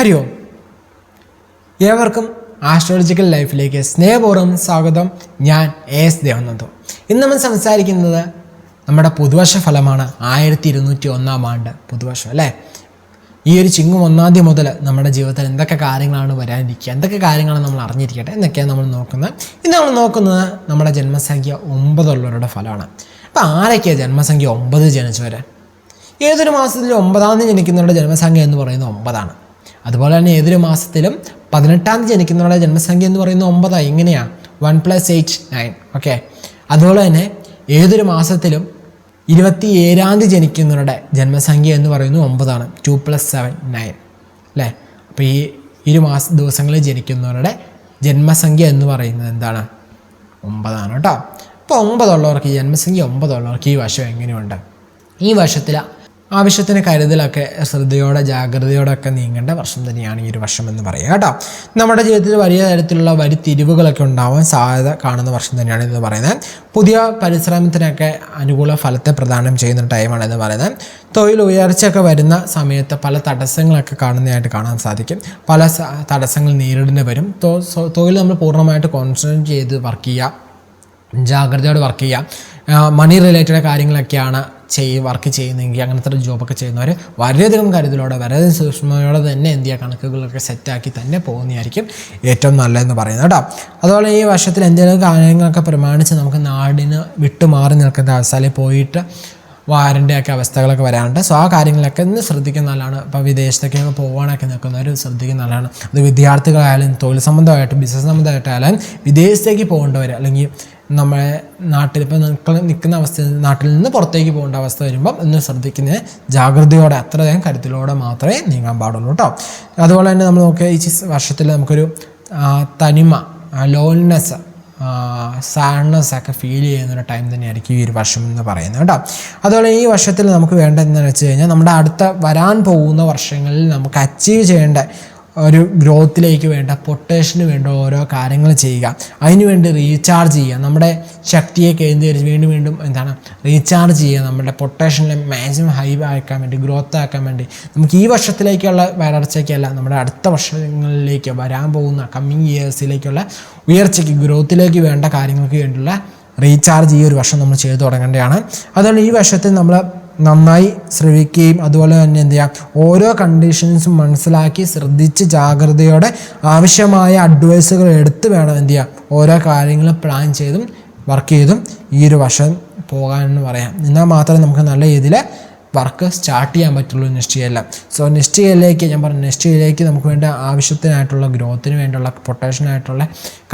ഹരി ഓം ഏവർക്കും ആസ്ട്രോളജിക്കൽ ലൈഫിലേക്ക് സ്നേഹപൂർവം സ്വാഗതം. ഞാൻ എ എസ് ദേവനന്ദു. ഇന്ന് നമ്മൾ സംസാരിക്കുന്നത് നമ്മുടെ പുതുവർഷ ഫലമാണ്. ആയിരത്തി ഇരുന്നൂറ്റി ഒന്നാം ആണ്ട് പുതുവർഷം അല്ലേ? ഈ ഒരു ചിങ്ങം ഒന്നാം തീയതി മുതൽ നമ്മുടെ ജീവിതത്തിൽ എന്തൊക്കെ കാര്യങ്ങളാണ് വരാനിരിക്കുക എന്തൊക്കെ കാര്യങ്ങളാണ് നമ്മൾ അറിഞ്ഞിരിക്കട്ടെ എന്നൊക്കെയാണ് നമ്മൾ നോക്കുന്നത്. ഇന്ന് നമ്മൾ നോക്കുന്നത് നമ്മുടെ ജന്മസംഖ്യ ഒമ്പതുള്ളവരുടെ ഫലമാണ്. അപ്പോൾ ആരൊക്കെയാണ് ജന്മസംഖ്യ ഒമ്പത് ജനിച്ചവരെ? ഏതൊരു മാസത്തിൽ ഒമ്പതാം തീയതി ജനിക്കുന്നവരുടെ ജന്മസംഖ്യ എന്ന് പറയുന്നത് ഒമ്പതാണ്. അതുപോലെ തന്നെ ഏതൊരു മാസത്തിലും പതിനെട്ടാം തീയതി ജനിക്കുന്നവരുടെ ജന്മസംഖ്യ എന്ന് പറയുന്നത് ഒമ്പതാണ് എങ്ങനെയാണ് one plus eight nine okay അതുപോലെ തന്നെ ഏതൊരു മാസത്തിലും ഇരുപത്തി ഏഴാം തീയതി ജനിക്കുന്നവരുടെ ജന്മസംഖ്യ എന്ന് പറയുന്നത് ഒമ്പതാണ്. ടു പ്ലസ് സെവൻ നയൻ അല്ലേ? അപ്പോൾ ഈ ഇരു മാസ ദിവസങ്ങളിൽ ജനിക്കുന്നവരുടെ ജന്മസംഖ്യ എന്ന് പറയുന്നത് എന്താണ്? ഒമ്പതാണ് കേട്ടോ. അപ്പോൾ ഒമ്പതുള്ളവർക്ക് ജന്മസംഖ്യ ഒമ്പതുള്ളവർക്ക് ഈ വർഷം എങ്ങനെയുണ്ട്? ഈ വർഷത്തിൽ ആവശ്യത്തിന് കരുതലൊക്കെ ശ്രദ്ധയോടെ ജാഗ്രതയോടെ നീങ്ങേണ്ട വർഷം തന്നെയാണ് ഈ ഒരു വർഷം എന്ന് പറയുക കേട്ടോ. നമ്മുടെ ജീവിതത്തിൽ വലിയ തരത്തിലുള്ള വരി തിരിവുകളൊക്കെ ഉണ്ടാവാൻ സാധ്യത കാണുന്ന വർഷം തന്നെയാണ് എന്ന് പറയുന്നത്. പുതിയ പരിശ്രമത്തിനൊക്കെ അനുകൂല ഫലത്തെ പ്രദാനം ചെയ്യുന്ന ടൈമാണ് എന്ന് പറയുന്നത്. തൊഴിൽ ഉയർച്ചയൊക്കെ വരുന്ന സമയത്ത് പല തടസ്സങ്ങളൊക്കെ കാണുന്നതായിട്ട് കാണാൻ സാധിക്കും. പല തടസ്സങ്ങൾ നേരിടേണ്ടി വരും. തൊഴിൽ നമ്മൾ പൂർണമായിട്ട് കോൺസെൻട്രേറ്റ് ചെയ്ത് വർക്ക് ചെയ്യുക ജാഗ്രതയോടെ വർക്ക് ചെയ്യുക മണി റിലേറ്റഡ് കാര്യങ്ങളൊക്കെയാണ് ചെയ് വർക്ക് ചെയ്യുന്നെങ്കിൽ അങ്ങനത്തെ ഒരു ജോബൊക്കെ ചെയ്യുന്നവർ വളരെയധികം കരുതലോടെ വളരെയധികം സൂക്ഷ്മയോടെ തന്നെ എന്ത് ചെയ്യുക കണക്കുകളൊക്കെ സെറ്റാക്കി തന്നെ പോകുന്നതായിരിക്കും ഏറ്റവും നല്ലതെന്ന് പറയുന്നത് കേട്ടോ. അതുപോലെ ഈ വർഷത്തിൽ എന്തെങ്കിലും കാര്യങ്ങളൊക്കെ പ്രമാണിച്ച് നമുക്ക് നാടിന് വിട്ടു മാറി നിൽക്കുന്ന അവസ്ഥയിൽ പോയിട്ട് വാരന്റെയൊക്കെ അവസ്ഥകളൊക്കെ വരാറുണ്ട്. സോ ആ കാര്യങ്ങളൊക്കെ ഒന്ന് ശ്രദ്ധിക്കുന്ന നല്ലതാണ്. ഇപ്പോൾ വിദേശത്തേക്കൊക്കെ പോകാനൊക്കെ നിൽക്കുന്നവർ ശ്രദ്ധിക്കുന്ന നല്ലതാണ്. അത് വിദ്യാർത്ഥികളായാലും തൊഴിൽ സംബന്ധമായിട്ടും ബിസിനസ് സംബന്ധമായിട്ടായാലും വിദേശത്തേക്ക് പോകേണ്ടവർ അല്ലെങ്കിൽ നമ്മളെ നാട്ടിൽ ഇപ്പോൾ നിൽക്കുന്ന അവസ്ഥ നാട്ടിൽ നിന്ന് പുറത്തേക്ക് പോകേണ്ട അവസ്ഥ വരുമ്പം ഒന്ന് ശ്രദ്ധിക്കുന്നത് ജാഗ്രതയോടെ അത്രയധികം കരുതലോടെ മാത്രമേ നീങ്ങാൻ പാടുള്ളൂ കേട്ടോ അതുപോലെ തന്നെ നമ്മൾ നോക്കിയാൽ ഈ വർഷത്തിൽ നമുക്കൊരു തനിമ ലോൺനെസ് സാഡ്നെസ് ഒക്കെ ഫീൽ ചെയ്യുന്ന ഒരു ടൈം തന്നെയായിരിക്കും ഈ ഒരു വർഷം എന്ന് പറയുന്നത് കേട്ടോ അതുപോലെ ഈ വർഷത്തിൽ നമുക്ക് വേണ്ടതെന്ന് വെച്ച് കഴിഞ്ഞാൽ നമ്മുടെ അടുത്ത വരാൻ പോകുന്ന വർഷങ്ങളിൽ നമുക്ക് അച്ചീവ് ചെയ്യേണ്ട ഒരു ഗ്രോത്തിലേക്ക് വേണ്ട പൊട്ടേഷന് വേണ്ട ഓരോ കാര്യങ്ങൾ ചെയ്യുക. അതിനുവേണ്ടി റീചാർജ് ചെയ്യുക. നമ്മുടെ ശക്തിയെ കേന്ദ്രീകരിച്ച് വീണ്ടും വീണ്ടും എന്താണ്? റീചാർജ് ചെയ്യുക. നമ്മുടെ പൊട്ടേഷനെ മാക്സിമം ഹൈ ആക്കാൻ വേണ്ടി ഗ്രോത്ത് ആക്കാൻ വേണ്ടി. നമുക്ക് ഈ വർഷത്തിലേക്കുള്ള വളർച്ചയ്ക്കല്ല നമ്മുടെ അടുത്ത വർഷങ്ങളിലേക്ക് വരാൻ പോകുന്ന കമ്മിങ് ഇയേഴ്സിലേക്കുള്ള ഉയർച്ചയ്ക്ക് ഗ്രോത്തിലേക്ക് വേണ്ട കാര്യങ്ങൾക്ക് വേണ്ടിയുള്ള റീചാർജ് ഈ ഒരു വർഷം നമ്മൾ ചെയ്തു തുടങ്ങേണ്ടതാണ്. അതുകൊണ്ട് ഈ വർഷത്തിൽ നമ്മൾ നന്നായി ശ്രവിക്കുകയും അതുപോലെ തന്നെ എന്ത് ചെയ്യാം? ഓരോ കണ്ടീഷൻസും മനസ്സിലാക്കി ശ്രദ്ധിച്ച് ജാഗ്രതയോടെ ആവശ്യമായ അഡ്വൈസുകൾ എടുത്ത് വേണം എന്ത് ചെയ്യാം? ഓരോ കാര്യങ്ങളും പ്ലാൻ ചെയ്തും വർക്ക് ചെയ്തും ഈ ഒരു വർഷം പോകാനെന്ന് പറയാം. എന്നാൽ മാത്രമേ നമുക്ക് നല്ല രീതിയിൽ വർക്ക് സ്റ്റാർട്ട് ചെയ്യാൻ പറ്റുള്ളൂ നിശ്ചയല്ല സോ നിശ്ചയയിലേക്ക് ഞാൻ പറഞ്ഞു നിശ്ചയയിലേക്ക് നമുക്ക് വേണ്ട ആവശ്യത്തിനായിട്ടുള്ള ഗ്രോത്തിന് വേണ്ടിയുള്ള പൊട്ടൻഷ്യനായിട്ടുള്ള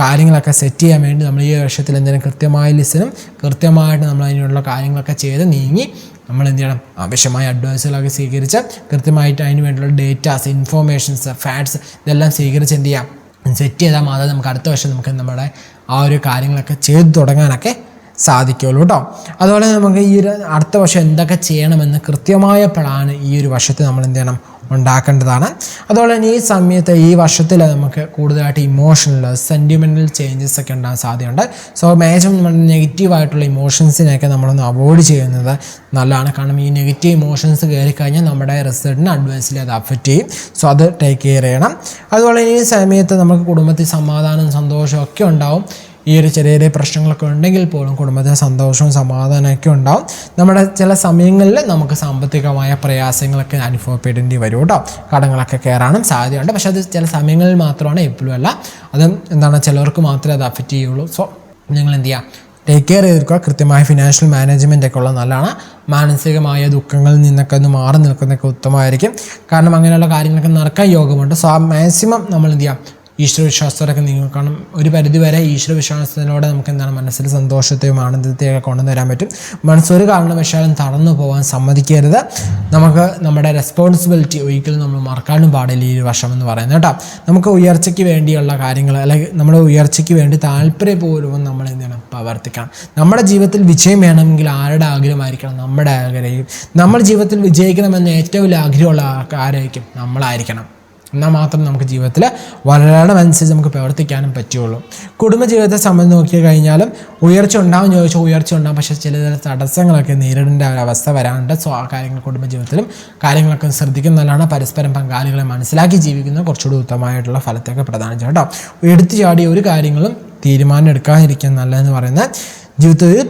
കാര്യങ്ങളൊക്കെ സെറ്റ് ചെയ്യാൻ വേണ്ടി നമ്മൾ ഈ വർഷത്തിൽ എന്തെങ്കിലും കൃത്യമായ ലിസനും കൃത്യമായിട്ട് നമ്മൾ അതിനുള്ള കാര്യങ്ങളൊക്കെ ചെയ്ത് നീങ്ങി നമ്മൾ എന്ത് ചെയ്യണം? ആവശ്യമായ അഡ്വൈസുകളൊക്കെ സ്വീകരിച്ച് കൃത്യമായിട്ട് അതിന് വേണ്ടിയുള്ള ഡേറ്റാസ് ഇൻഫോർമേഷൻസ് ഫാക്ട്സ് ഇതെല്ലാം സ്വീകരിച്ച് എന്ത് ചെയ്യാം? സെറ്റ് ചെയ്താൽ മാത്രമേ നമുക്ക് അടുത്ത വർഷം നമുക്ക് നമ്മുടെ ആ ഒരു കാര്യങ്ങളൊക്കെ ചെയ്തു തുടങ്ങാനൊക്കെ സാധിക്കുള്ളൂ കേട്ടോ. അതുപോലെ നമുക്ക് ഈ ഒരു അടുത്ത വർഷം എന്തൊക്കെ ചെയ്യണമെന്ന് കൃത്യമായ പ്ലാൻ ഈ ഒരു വർഷത്തിൽ നമ്മൾ എന്ത് ചെയ്യണം? ഉണ്ടാക്കേണ്ടതാണ്. അതുപോലെ തന്നെ ഈ സമയത്ത് ഈ വർഷത്തിൽ നമുക്ക് കൂടുതലായിട്ട് ഇമോഷണൽ സെന്റിമെന്റൽ ചേഞ്ചസ് ഒക്കെ ഉണ്ടാകാൻ സാധ്യതയുണ്ട്. സോ മാക്സിമം നമ്മൾ നെഗറ്റീവായിട്ടുള്ള ഇമോഷൻസിനെയൊക്കെ നമ്മളൊന്ന് അവോയ്ഡ് ചെയ്യുന്നത് നല്ലതാണ്. കാരണം ഈ നെഗറ്റീവ് ഇമോഷൻസ് കയറി കഴിഞ്ഞാൽ നമ്മുടെ റിസൾട്ടിന് അഡ്വൈസിൽ അത് അഫക്റ്റ് ചെയ്യും. സോ അത് ടേക്ക് കെയർ ചെയ്യണം. അതുപോലെ ഈ സമയത്ത് നമുക്ക് കുടുംബത്തിൽ സമാധാനം സന്തോഷവും ഒക്കെ ഉണ്ടാവും. ഈ ഒരു ചെറിയ ചെറിയ പ്രശ്നങ്ങളൊക്കെ ഉണ്ടെങ്കിൽ പോലും കുടുംബത്തിന് സന്തോഷവും സമാധാനമൊക്കെ ഉണ്ടാവും. നമ്മുടെ ചില സമയങ്ങളിൽ നമുക്ക് സാമ്പത്തികമായ പ്രയാസങ്ങളൊക്കെ അനുഭവപ്പെടേണ്ടി വരും കേട്ടോ. കടങ്ങളൊക്കെ കയറാനും സാധ്യതയുണ്ട്. പക്ഷേ അത് ചില സമയങ്ങളിൽ മാത്രമാണ് എപ്പോഴും അല്ല. അത് എന്താണ് ചിലവർക്ക് മാത്രമേ അത് അഫക്റ്റ് ചെയ്യുള്ളൂ. സോ നിങ്ങൾ എന്ത് ചെയ്യുക ടേക്ക് കെയർ ചെയ്തിരിക്കുക. കൃത്യമായ ഫിനാൻഷ്യൽ മാനേജ്മെന്റ് ഒക്കെ ഉള്ളത് നല്ലതാണ്. മാനസികമായ ദുഃഖങ്ങളിൽ നിന്നൊക്കെ ഒന്ന് മാറി നിൽക്കുന്നതൊക്കെ ഉത്തമമായിരിക്കും. കാരണം അങ്ങനെയുള്ള കാര്യങ്ങളൊക്കെ നടക്കാൻ യോഗമുണ്ട്. സോ ആ മാക്സിമം നമ്മൾ എന്ത് ചെയ്യാം? ഈശ്വരവിശ്വാസത്തോടൊക്കെ നിങ്ങൾ കാരണം ഒരു പരിധിവരെ ഈശ്വരവിശ്വാസത്തിലൂടെ നമുക്ക് എന്താണ് മനസ്സിൽ സന്തോഷത്തെയും ആനന്ദത്തെയും ഒക്കെ കൊണ്ടുവരാൻ പറ്റും. മനസ്സൊരു കാരണവശാലും തടന്നു പോകാൻ സമ്മതിക്കരുത്. നമുക്ക് നമ്മുടെ റെസ്പോൺസിബിലിറ്റി ഒരിക്കലും നമ്മൾ മറക്കാനും പാടില്ല ഈ വർഷം എന്ന് പറയുന്നത് കേട്ടോ. നമുക്ക് ഉയർച്ചയ്ക്ക് വേണ്ടിയുള്ള കാര്യങ്ങൾ അല്ലെങ്കിൽ നമ്മുടെ ഉയർച്ചയ്ക്ക് വേണ്ടി താല്പര്യപൂർവം നമ്മൾ എന്താണ് പ്രവർത്തിക്കണം നമ്മുടെ ജീവിതത്തിൽ വിജയം വേണമെങ്കിൽ ആരുടെ ആഗ്രഹമായിരിക്കണം? നമ്മുടെ ആഗ്രഹം. നമ്മൾ ജീവിതത്തിൽ വിജയിക്കണമെന്ന് ഏറ്റവും ആഗ്രഹമുള്ള ആരായിരിക്കും? നമ്മളായിരിക്കണം. എന്നാൽ മാത്രം നമുക്ക് ജീവിതത്തിൽ വളരണമനുസരിച്ച് നമുക്ക് പ്രവർത്തിക്കാനും പറ്റുള്ളൂ. കുടുംബജീവിതത്തെ സംബന്ധിച്ച് നോക്കി കഴിഞ്ഞാലും ഉയർച്ച ഉണ്ടാവും ചോദിച്ചാൽ ഉയർച്ച ഉണ്ടാവും. പക്ഷേ ചില ചില തടസ്സങ്ങളൊക്കെ നേരിടേണ്ട ഒരു അവസ്ഥ സോ ആ കാര്യങ്ങൾ കുടുംബജീവിതത്തിലും കാര്യങ്ങളൊക്കെ ശ്രദ്ധിക്കുന്നതാണ് പരസ്പരം പങ്കാളികളെ മനസ്സിലാക്കി ജീവിക്കുന്നത് കുറച്ചുകൂടി ഉത്തമമായിട്ടുള്ള ഫലത്തൊക്കെ പ്രധാനം കേട്ടോ. എടുത്തു ചാടിയ ഒരു കാര്യങ്ങളും തീരുമാനം എടുക്കാതിരിക്കാൻ നല്ലതെന്ന് പറയുന്നത് ജീവിതത്തിൽ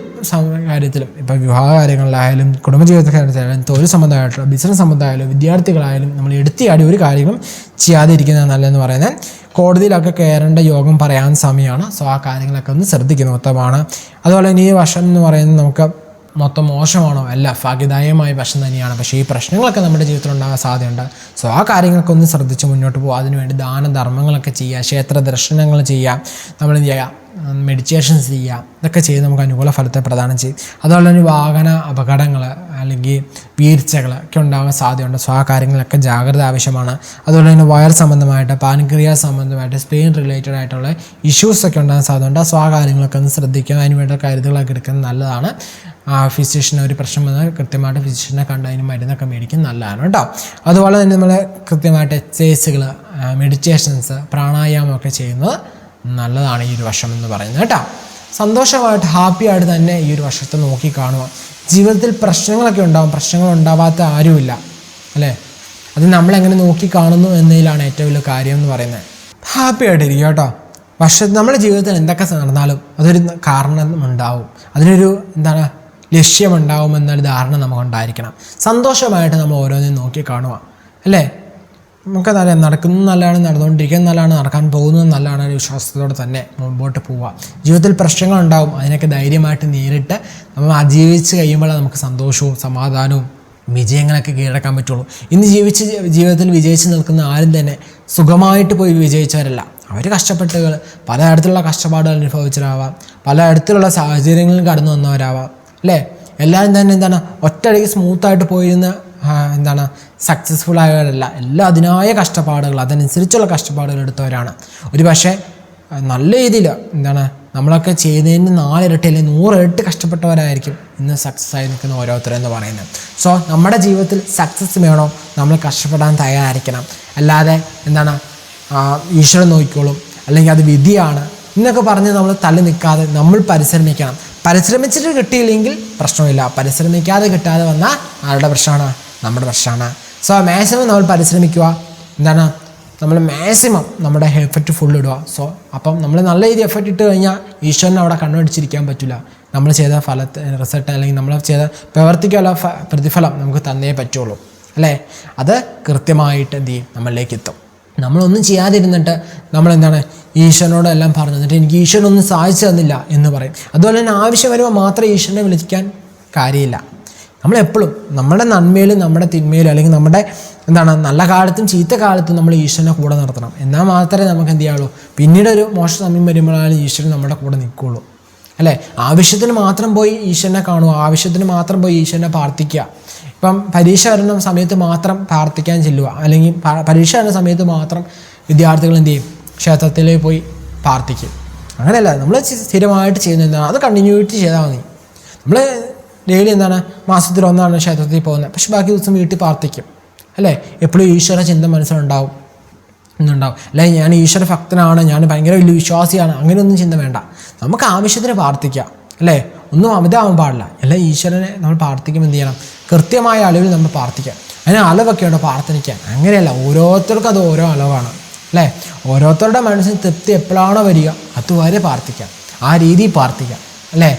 കാര്യത്തിലും. ഇപ്പോൾ വിവാഹ കാര്യങ്ങളിലായാലും കുടുംബജീവിത കാര്യത്തിലായാലും തൊഴിൽ സംബന്ധമായിട്ടുള്ള ബിസിനസ് സംബന്ധമായാലും വിദ്യാർത്ഥികളായാലും നമ്മൾ എടുത്തിയാടി ഒരു കാര്യങ്ങളും ചെയ്യാതിരിക്കുന്നത് നല്ലതെന്ന് പറയുന്നത് കോടതിയിലൊക്കെ കയറേണ്ട യോഗം പറയാൻ സമയമാണ്. സോ ആ കാര്യങ്ങളൊക്കെ ഒന്ന് ശ്രദ്ധിക്കുന്നത് ഉത്തമമാണ് അതുപോലെ തന്നെ ഈ വർഷം എന്ന് പറയുന്നത് നമുക്ക് മൊത്തം മോശമാണോ? അല്ല ഭാഗ്യദായകമായ വശം തന്നെയാണ്. പക്ഷേ ഈ പ്രശ്നങ്ങളൊക്കെ നമ്മുടെ ജീവിതത്തിൽ ഉണ്ടാകാൻ സാധ്യതയുണ്ട്. സോ ആ കാര്യങ്ങളൊക്കെ ഒന്ന് ശ്രദ്ധിച്ച് മുന്നോട്ട് പോകുക അതിനുവേണ്ടി ദാനധർമ്മങ്ങളൊക്കെ ചെയ്യുക ക്ഷേത്ര ദർശനങ്ങൾ ചെയ്യുക. നമ്മൾ എന്ത് ചെയ്യുക? മെഡിറ്റേഷൻസ് ചെയ്യുക ഇതൊക്കെ ചെയ്ത് നമുക്ക് അനുകൂല ഫലത്തെ പ്രദാനം ചെയ്യും. അതുപോലെ തന്നെ വാഹന അപകടങ്ങൾ അല്ലെങ്കിൽ വീഴ്ചകൾ ഒക്കെ ഉണ്ടാകാൻ സാധ്യതയുണ്ട്. സോ ആ കാര്യങ്ങളൊക്കെ ജാഗ്രത ആവശ്യമാണ്. അതുപോലെ തന്നെ വയർ സംബന്ധമായിട്ട് പാൻക്രിയ സംബന്ധമായിട്ട് സ്പെയിൻ റിലേറ്റഡ് ആയിട്ടുള്ള ഇഷ്യൂസ് ഒക്കെ ഉണ്ടാകാൻ സാധ്യതയുണ്ട്. സോ ആ കാര്യങ്ങളൊക്കെ ഒന്ന് ശ്രദ്ധിക്കുക. അതിന് വേണ്ട കരുതലൊക്കെ എടുക്കുന്നത് നല്ലതാണ്. ഫിസിഷ്യന് ഒരു പ്രശ്നം വന്നാൽ കൃത്യമായിട്ട് ഫിസിഷ്യനെ കണ്ട് അതിന് മരുന്നൊക്കെ മേടിക്കും നല്ലതാണ് കേട്ടോ. അതുപോലെ തന്നെ നമ്മൾ കൃത്യമായിട്ട് എക്സസൈസുകൾ മെഡിറ്റേഷൻസ് പ്രാണായാമമൊക്കെ ചെയ്യുന്നത് നല്ലതാണ് ഈ ഒരു വർഷം എന്ന് പറയുന്നത് കേട്ടോ. സന്തോഷമായിട്ട് ഹാപ്പി ആയിട്ട് തന്നെ ഈ ഒരു വർഷത്തെ നോക്കി കാണുക. ജീവിതത്തിൽ പ്രശ്നങ്ങളൊക്കെ ഉണ്ടാവും. പ്രശ്നങ്ങൾ ഉണ്ടാവാത്ത ആരുമില്ല. അല്ലേ? അത് നമ്മളെങ്ങനെ നോക്കി കാണുന്നു എന്നതിലാണ് ഏറ്റവും വലിയ കാര്യം എന്ന് പറയുന്നത്. ഹാപ്പി ആയിട്ടിരിക്കുക കേട്ടോ. വർഷ നമ്മുടെ ജീവിതത്തിൽ എന്തൊക്കെ നടന്നാലും അതൊരു കാരണം ഉണ്ടാവും. അതിനൊരു എന്താണ് ലക്ഷ്യമുണ്ടാവും എന്നൊരു ധാരണ നമുക്കുണ്ടായിരിക്കണം. സന്തോഷമായിട്ട് നമ്മൾ ഓരോന്നും നോക്കി കാണുക. അല്ലേ? നമുക്കതറിയാം നടക്കുന്നത് നല്ലതാണ് നടന്നുകൊണ്ടിരിക്കുന്നത് നല്ലതാണ് നടക്കാൻ പോകുന്നത് നല്ലതാണ് ഒരു വിശ്വാസത്തോടെ തന്നെ മുമ്പോട്ട് പോവുക. ജീവിതത്തിൽ പ്രശ്നങ്ങൾ ഉണ്ടാവും അതിനൊക്കെ ധൈര്യമായിട്ട് നേരിട്ട് നമ്മൾ അതിജീവിച്ച് കഴിയുമ്പോൾ നമുക്ക് സന്തോഷവും സമാധാനവും വിജയങ്ങളൊക്കെ കീഴടക്കാൻ പറ്റുള്ളൂ. ഇന്ന് ജീവിച്ച് ജീവിതത്തിൽ വിജയിച്ച് നിൽക്കുന്ന ആരും തന്നെ സുഖമായിട്ട് പോയി വിജയിച്ചവരല്ല. അവർ കഷ്ടപ്പെട്ടുകൾ പലയിടത്തുള്ള കഷ്ടപ്പാടുകൾ അനുഭവിച്ചവരാവാം പലതരത്തിലുള്ള സാഹചര്യങ്ങളിൽ കടന്നു വന്നവരാവാം അല്ലേ? എല്ലാവരും തന്നെ എന്താണ് ഒറ്റയടിക്ക് സ്മൂത്തായിട്ട് പോയിരുന്ന എന്താണ് സക്സസ്ഫുൾ ആയവരല്ല. എല്ലാ അതിനായ കഷ്ടപ്പാടുകൾ അതനുസരിച്ചുള്ള കഷ്ടപ്പാടുകൾ എടുത്തവരാണ്. ഒരു പക്ഷേ നല്ല രീതിയിൽ എന്താണ് നമ്മളൊക്കെ ചെയ്തതിന് നാലിരട്ടി അല്ലെങ്കിൽ നൂറിരട്ടി കഷ്ടപ്പെട്ടവരായിരിക്കും ഇന്ന് സക്സസ് ആയി നിൽക്കുന്ന ഓരോരുത്തരെന്ന് പറയുന്നത്. സോ നമ്മുടെ ജീവിതത്തിൽ സക്സസ് വേണോ? നമ്മൾ കഷ്ടപ്പെടാൻ തയ്യാറായിരിക്കണം. അല്ലാതെ എന്താണ് ഈശ്വരൻ നോക്കിക്കോളും. അല്ലെങ്കിൽ അത് വിധിയാണ് എന്നൊക്കെ പറഞ്ഞ് നമ്മൾ തള്ളി നിൽക്കാതെ നമ്മൾ പരിശ്രമിക്കണം. പരിശ്രമിച്ചിട്ട് കിട്ടിയില്ലെങ്കിൽ പ്രശ്നമില്ല. പരിശ്രമിക്കാതെ കിട്ടാതെ വന്നാൽ ആരുടെ പ്രശ്നമാണ്? നമ്മുടെ പ്രശ്നമാണ് സോ മാക്സിമം നമ്മൾ പരിശ്രമിക്കുക. എന്താണ്? നമ്മൾ മാക്സിമം നമ്മുടെ എഫർട്ട് ഫുൾ ഇടുക. സോ അപ്പം നമ്മൾ നല്ല രീതിയിൽ എഫർട്ട് ഇട്ട് കഴിഞ്ഞാൽ ഈശ്വരനെ അവിടെ കണ്ണുപിടിച്ചിരിക്കാൻ പറ്റില്ല നമ്മൾ ചെയ്ത ഫലത്തെ റിസൾട്ട് അല്ലെങ്കിൽ നമ്മൾ ചെയ്ത പ്രവർത്തിക്കാനുള്ള പ്രതിഫലം നമുക്ക് തന്നേ പറ്റുള്ളൂ. അല്ലേ? അത് കൃത്യമായിട്ട് എന്ത് ചെയ്യും നമ്മളിലേക്ക് എത്തും. നമ്മളൊന്നും ചെയ്യാതിരുന്നിട്ട് നമ്മൾ എന്താണ് ഈശ്വരനോട് എല്ലാം പറഞ്ഞു എന്നിട്ട് എനിക്ക് ഈശ്വരനൊന്നും സാധിച്ചു തന്നില്ല എന്ന് പറയും. അതുപോലെ തന്നെ ആവശ്യം വരുമ്പോൾ മാത്രം ഈശ്വരനെ വിളിക്കാൻ കാര്യമില്ല. നമ്മളെപ്പോഴും നമ്മുടെ നന്മയിലും നമ്മുടെ തിന്മയിലും അല്ലെങ്കിൽ നമ്മുടെ എന്താണ് നല്ല കാലത്തും ചീത്ത കാലത്തും നമ്മൾ ഈശ്വരനെ കൂടെ നിർത്തണം എന്നാൽ മാത്രമേ നമുക്ക് എന്ത് ചെയ്യാവുള്ളൂ? പിന്നീട് ഒരു മോശ സമയം വരുമ്പോഴാണ് ഈശ്വരൻ നമ്മുടെ കൂടെ നിൽക്കുകയുള്ളൂ. അല്ലേ? ആവശ്യത്തിന് മാത്രം പോയി ഈശ്വരനെ കാണുക ആവശ്യത്തിന് മാത്രം പോയി ഈശ്വരനെ പ്രാർത്ഥിക്കുക. ഇപ്പം പരീക്ഷ വരുന്ന സമയത്ത് മാത്രം പ്രാർത്ഥിക്കാൻ ചെല്ലുക. അല്ലെങ്കിൽ പരീക്ഷ വരുന്ന സമയത്ത് മാത്രം വിദ്യാർത്ഥികൾ എന്ത് ചെയ്യും? ക്ഷേത്രത്തിലേക്ക് പോയി പ്രാർത്ഥിക്കും. അങ്ങനെയല്ല. നമ്മൾ സ്ഥിരമായിട്ട് ചെയ്യുന്നത് എന്താണ്? അത് കണ്ടിന്യൂറ്റി ചെയ്താൽ മതി. നമ്മൾ ഡെയിലി എന്താണ്? മാസത്തിൽ ഒന്നാണ് ക്ഷേത്രത്തിൽ പോകുന്നത്. പക്ഷെ ബാക്കി ദിവസം വീട്ടിൽ പ്രാർത്ഥിക്കും. അല്ലേ? എപ്പോഴും ഈശ്വര ചിന്ത മനസ്സിലുണ്ടാവും. എന്നുണ്ടാവും അല്ലെ? ഞാൻ ഈശ്വര ഭക്തനാണ്. ഞാൻ ഭയങ്കര വലിയ വിശ്വാസിയാണ്. അങ്ങനെയൊന്നും ചിന്ത വേണ്ട. നമുക്ക് ആവശ്യത്തിന് പ്രാർത്ഥിക്കാം. അല്ലേ? ഒന്നും അമിതമാവാൻ പാടില്ല. അല്ല ഈശ്വരനെ നമ്മൾ പ്രാർത്ഥിക്കുമ്പോൾ എന്ത് ചെയ്യണം? കൃത്യമായ അളവിൽ നമ്മൾ പ്രാർത്ഥിക്കാം. അതിന് അളവൊക്കെ ഉണ്ട് പ്രാർത്ഥനയ്ക്കാൻ അങ്ങനെയല്ല. ഓരോരുത്തർക്കും അത് ഓരോ അളവാണ്. അല്ലേ? ഓരോരുത്തരുടെ മനസ്സിന് തൃപ്തി എപ്പോഴാണോ വരിക അതുവരെ പ്രാർത്ഥിക്കാം. ആ രീതിയിൽ പ്രാർത്ഥിക്കാം. അല്ലേ?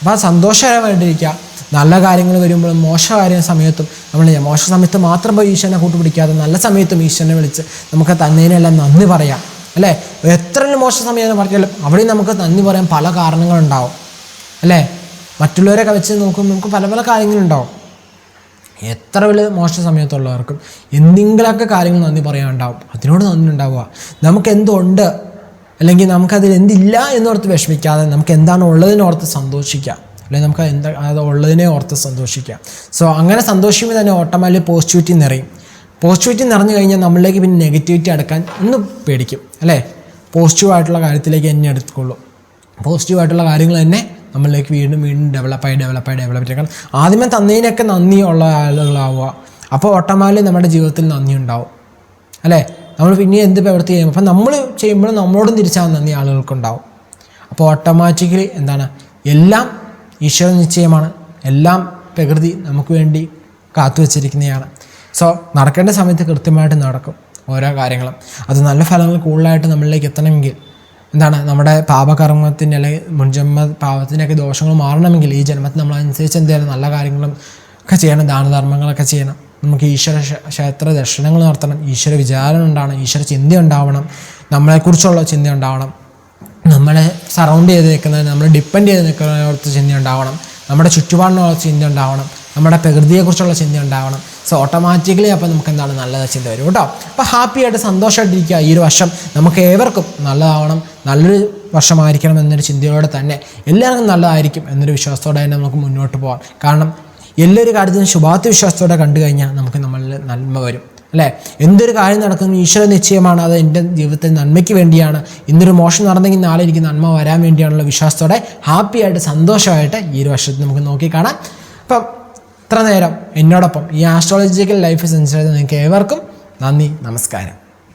അപ്പോൾ സന്തോഷകരമായിട്ടിരിക്കുക. നല്ല കാര്യങ്ങൾ വരുമ്പോഴും മോശ കാര്യം സമയത്തും നമ്മൾ മോശ സമയത്ത് മാത്രം പോയി ഈശ്വരനെ കൂട്ടുപിടിക്കാതെ നല്ല സമയത്തും ഈശ്വരനെ വിളിച്ച് നമുക്ക് തന്നതിനെല്ലാം നന്ദി പറയാം. അല്ലേ? എത്ര മോശ സമയം പറഞ്ഞാലും അവിടെയും നമുക്ക് നന്ദി പറയാൻ പല കാരണങ്ങളുണ്ടാവും. അല്ലേ? മറ്റുള്ളവരെ വെച്ച് നോക്കുമ്പോൾ നമുക്ക് പല പല കാര്യങ്ങളുണ്ടാവും. എത്ര വലിയ മോശ സമയത്തുള്ളവർക്കും എന്തെങ്കിലുമൊക്കെ കാര്യങ്ങൾ നന്ദി പറയാനുണ്ടാവും. അതിനോട് നന്ദി ഉണ്ടാവുക. നമുക്ക് എന്തുണ്ട്? അല്ലെങ്കിൽ നമുക്കതിൽ എന്തില്ല എന്നോർത്ത് വിഷമിക്കാതെ നമുക്ക് എന്താണ് ഉള്ളതിനോർത്ത് സന്തോഷിക്കാം. അല്ലെങ്കിൽ നമുക്ക് എന്താ അത് ഉള്ളതിനെ ഓർത്ത് സന്തോഷിക്കാം. സോ അങ്ങനെ സന്തോഷിക്കുമ്പോൾ തന്നെ ഓട്ടോമാറ്റിക് പോസിറ്റിവിറ്റി നിറയും. പോസിറ്റിവിറ്റി നിറഞ്ഞു കഴിഞ്ഞാൽ നമ്മളിലേക്ക് പിന്നെ നെഗറ്റിവിറ്റി അടക്കാൻ ഒന്ന് പേടിക്കും അല്ലേ? പോസിറ്റീവായിട്ടുള്ള കാര്യത്തിലേക്ക് തന്നെ എടുത്തുകൊള്ളൂ. പോസിറ്റീവായിട്ടുള്ള കാര്യങ്ങൾ തന്നെ നമ്മളിലേക്ക് വീണ്ടും വീണ്ടും ഡെവലപ്പായി ഡെവലപ്പായി ഡെവലപ്പ് ചെയ്യണം ആദ്യമേ തന്നതിനൊക്കെ നന്ദിയുള്ള ആളുകളാവുക. അപ്പോൾ ഓട്ടോമാറ്റിക് നമ്മുടെ ജീവിതത്തിൽ നന്ദി ഉണ്ടാവും അല്ലേ? നമ്മൾ പിന്നെ എന്ത് പ്രവൃത്തി ചെയ്യും അപ്പം നമ്മൾ ചെയ്യുമ്പോഴും നമ്മളോടും തിരിച്ചാൽ നന്ദി ആളുകൾക്കുണ്ടാവും. അപ്പോൾ ഓട്ടോമാറ്റിക്കലി എന്താണ്? എല്ലാം ഈശ്വര നിശ്ചയമാണ്. എല്ലാം പ്രകൃതി നമുക്ക് വേണ്ടി കാത്തു വച്ചിരിക്കുന്നതാണ് സോ നടക്കേണ്ട സമയത്ത് കൃത്യമായിട്ട് നടക്കും ഓരോ കാര്യങ്ങളും. അത് നല്ല ഫലങ്ങൾ കൂടുതലായിട്ട് നമ്മളിലേക്ക് എത്തണമെങ്കിൽ എന്താണ്? നമ്മുടെ പാപകർമ്മത്തിന്റെ അല്ലെങ്കിൽ മുൻജന്മ പാപത്തിന്റെയൊക്കെ ദോഷങ്ങൾ മാറണമെങ്കിൽ ഈ ജന്മത്തിൽ നമ്മൾ അനുസരിച്ച് എന്തെങ്കിലും നല്ല കാര്യങ്ങളും ഒക്കെ ചെയ്യണം. ദാനധർമ്മങ്ങളൊക്കെ ചെയ്യണം. നമുക്ക് ഈശ്വര ക്ഷേത്ര ദർശനങ്ങൾ നടത്തണം. ഈശ്വര വിചാരം ഉണ്ടാവണം ഈശ്വര ചിന്ത ഉണ്ടാവണം. നമ്മളെക്കുറിച്ചുള്ള ചിന്ത ഉണ്ടാവണം. നമ്മളെ സറൗണ്ട് ചെയ്ത് നിൽക്കുന്നത് നമ്മൾ ഡിപ്പെൻഡ് ചെയ്ത് നിൽക്കുന്നതിനോടത്ത് ചിന്ത ഉണ്ടാവണം. നമ്മുടെ ചുറ്റുപാടിനുള്ള ചിന്ത ഉണ്ടാവണം. നമ്മുടെ പ്രകൃതിയെക്കുറിച്ചുള്ള ചിന്ത ഉണ്ടാവണം. സോ ഓട്ടോമാറ്റിക്കലി അപ്പോൾ നമുക്ക് എന്താണ് നല്ല ചിന്ത വരും കേട്ടോ. അപ്പോൾ ഹാപ്പിയായിട്ട് സന്തോഷമായിട്ടിരിക്കുക ഈ ഒരു വർഷം. നമുക്ക് ഏവർക്കും നല്ലതാവണം. നല്ലൊരു വർഷമായിരിക്കണം എന്നൊരു ചിന്തയോടെ തന്നെ എല്ലാവർക്കും നല്ലതായിരിക്കും എന്നൊരു വിശ്വാസത്തോടെ തന്നെ നമുക്ക് മുന്നോട്ട് പോകാം കാരണം എല്ലാവരും കാര്യത്തിനും ശുഭാപ്തി വിശ്വാസത്തോടെ കണ്ടു കഴിഞ്ഞാൽ നമുക്ക് നമ്മളിൽ നന്മ വരും. അല്ലേ? എന്തൊരു കാര്യം നടക്കുന്നു? ഈശ്വര നിശ്ചയമാണ്. അത് എന്റെ ജീവിതത്തിൽ നന്മയ്ക്ക് വേണ്ടിയാണ്. ഇന്നൊരു മോശം നടന്നെങ്കിൽ നാളെ എനിക്ക് നന്മ വരാൻ വേണ്ടിയാണുള്ള വിശ്വാസത്തോടെ. ഹാപ്പി ആയിട്ട് സന്തോഷമായിട്ട് ഈ ഒരു വർഷത്തിൽ നമുക്ക് നോക്കിക്കാണാം അപ്പം ഇത്ര നേരം എന്നോടൊപ്പം ഈ ആസ്ട്രോളജിക്കൽ ലൈഫ് സെൻസ് നിങ്ങൾക്ക് ഏവർക്കും നന്ദി നമസ്കാരം.